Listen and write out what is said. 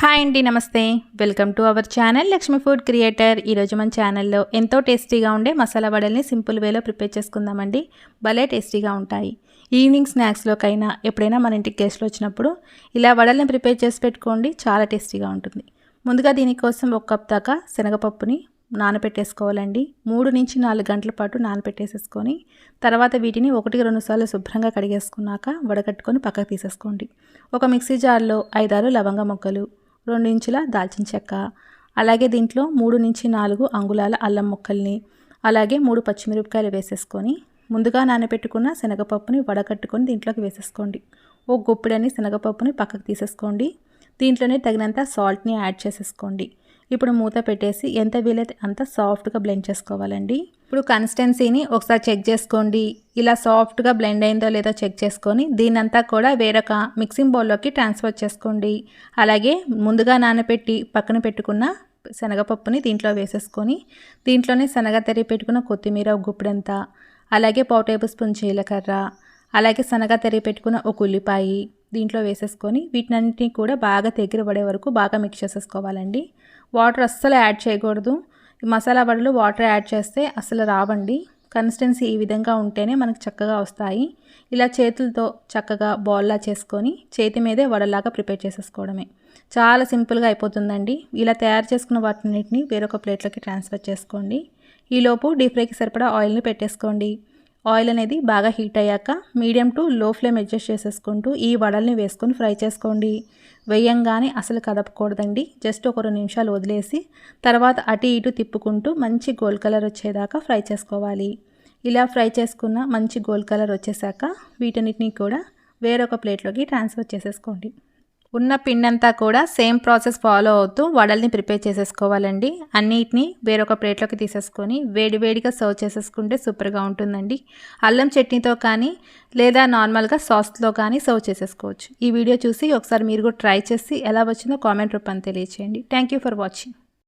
Hi అండి నమస్తే. Welcome to our channel Lakshmi food creator. ఈరోజు మన ఛానల్లో ఎంతో టేస్టీగా ఉండే మసాలా వడల్ని సింపుల్ వేలో ప్రిపేర్ చేసుకుందామండి. భలే టేస్టీగా ఉంటాయి. ఈవినింగ్ స్నాక్స్లోకైనా ఎప్పుడైనా మన ఇంటికి గెస్ట్లు వచ్చినప్పుడు ఇలా వడల్ని ప్రిపేర్ చేసి పెట్టుకోండి చాలా టేస్టీగా ఉంటుంది. ముందుగా దీనికోసం ఒక కప్ దాకా శనగపప్పుని నానబెట్టేసుకోవాలండి. మూడు నుంచి నాలుగు గంటల పాటు నానబెట్టేసేసుకొని తర్వాత వీటిని ఒకటికి రెండు సార్లు శుభ్రంగా కడిగేసుకున్నాక వడగట్టుకొని పక్కకు తీసేసుకోండి. ఒక మిక్సీ జార్లో ఐదారు లవంగ మొక్కలు రెండు ఇంచుల దాల్చిన చెక్క. అలాగే దీంట్లో మూడు నుంచి నాలుగు అంగుళాల అల్లం ముక్కల్ని అలాగే మూడు పచ్చిమిరపకాయలు వేసేసుకొని ముందుగా నానబెట్టుకున్న శనగపప్పుని వడకట్టుకొని దీంట్లోకి వేసేసుకోండి. ఓ గుప్పిడని శనగపప్పుని పక్కకు తీసేసుకోండి. దీంట్లోనే తగినంత సాల్ట్ని యాడ్ చేసేసుకోండి. ఇప్పుడు మూత పెట్టేసి ఎంత వీలైతే అంత సాఫ్ట్గా బ్లెండ్ చేసుకోవాలండి. ఇప్పుడు కన్సిస్టెన్సీని ఒకసారి చెక్ చేసుకోండి. ఇలా సాఫ్ట్గా బ్లెండ్ అయిందో లేదో చెక్ చేసుకొని దీనంతా కూడా వేరొక మిక్సింగ్ బౌల్లోకి ట్రాన్స్ఫర్ చేసుకోండి. అలాగే ముందుగా నానబెట్టి పక్కన పెట్టుకున్న శనగపప్పుని దీంట్లో వేసేసుకొని దీంట్లోనే శనగ తెరి పెట్టుకున్న కొత్తిమీర గుప్పిడంతా అలాగే పావు టేబుల్ స్పూన్ జీలకర్ర అలాగే శనగ తెరి పెట్టుకున్న ఒక ఉల్లిపాయి దీంట్లో వేసేసుకొని వీటినన్నింటినీ కూడా బాగా దగ్గర పడే వరకు బాగా మిక్స్ చేసేసుకోవాలండి. వాటర్ అస్సలు యాడ్ చేయకూడదు. మసాలా వడలు వాటర్ యాడ్ చేస్తే అసలు రావండి. కన్సిస్టెన్సీ ఈ విధంగా ఉంటేనే మనకు చక్కగా వస్తాయి. ఇలా చేతులతో చక్కగా బాల్లా చేసుకొని చేతి మీదే వడలాగా ప్రిపేర్ చేసేసుకోవడమే. చాలా సింపుల్గా అయిపోతుందండి. ఇలా తయారు చేసుకున్న వాటిన్నిటిని వేరొక ప్లేట్లోకి ట్రాన్స్ఫర్ చేసుకోండి. ఈలోపు డీప్ ఫ్రైకి సరిపడా ఆయిల్ని పెట్టేసుకోండి. ఆయిల్ అనేది బాగా హీట్ అయ్యాక medium to low flame adjust చేసేసుకుంటూ ఈ వడల్ని వేసుకొని ఫ్రై చేసుకోండి. వేయంగానే అసలు కదపకూడదండి. జస్ట్ ఒక రెండు నిమిషాలు వదిలేసి తర్వాత అటు ఇటు తిప్పుకుంటూ మంచి గోల్డ్ కలర్ వచ్చేదాకా ఫ్రై చేసుకోవాలి. ఇలా ఫ్రై చేసుకున్న మంచి గోల్డ్ కలర్ వచ్చేసాక వీటన్నిటిని కూడా వేరొక ప్లేట్లోకి ట్రాన్స్ఫర్ చేసేసుకోండి. ఉన్న పిండంతా కూడా సేమ్ ప్రాసెస్ ఫాలో అవుతూ వడల్ని ప్రిపేర్ చేసేసుకోవాలండి. అన్నిటిని వేరొక ప్లేట్లోకి తీసేసుకొని వేడివేడిగా సర్వ్ చేసేసుకుంటే సూపర్గా ఉంటుందండి. అల్లం చట్నీతో కానీ లేదా నార్మల్గా సాస్తో కానీ సర్వ్ చేసేసుకోవచ్చు. ఈ వీడియో చూసి ఒకసారి మీరు కూడా ట్రై చేసి ఎలా వచ్చిందో కామెంట్ రూపాన్ని తెలియచేయండి. Thank for watching.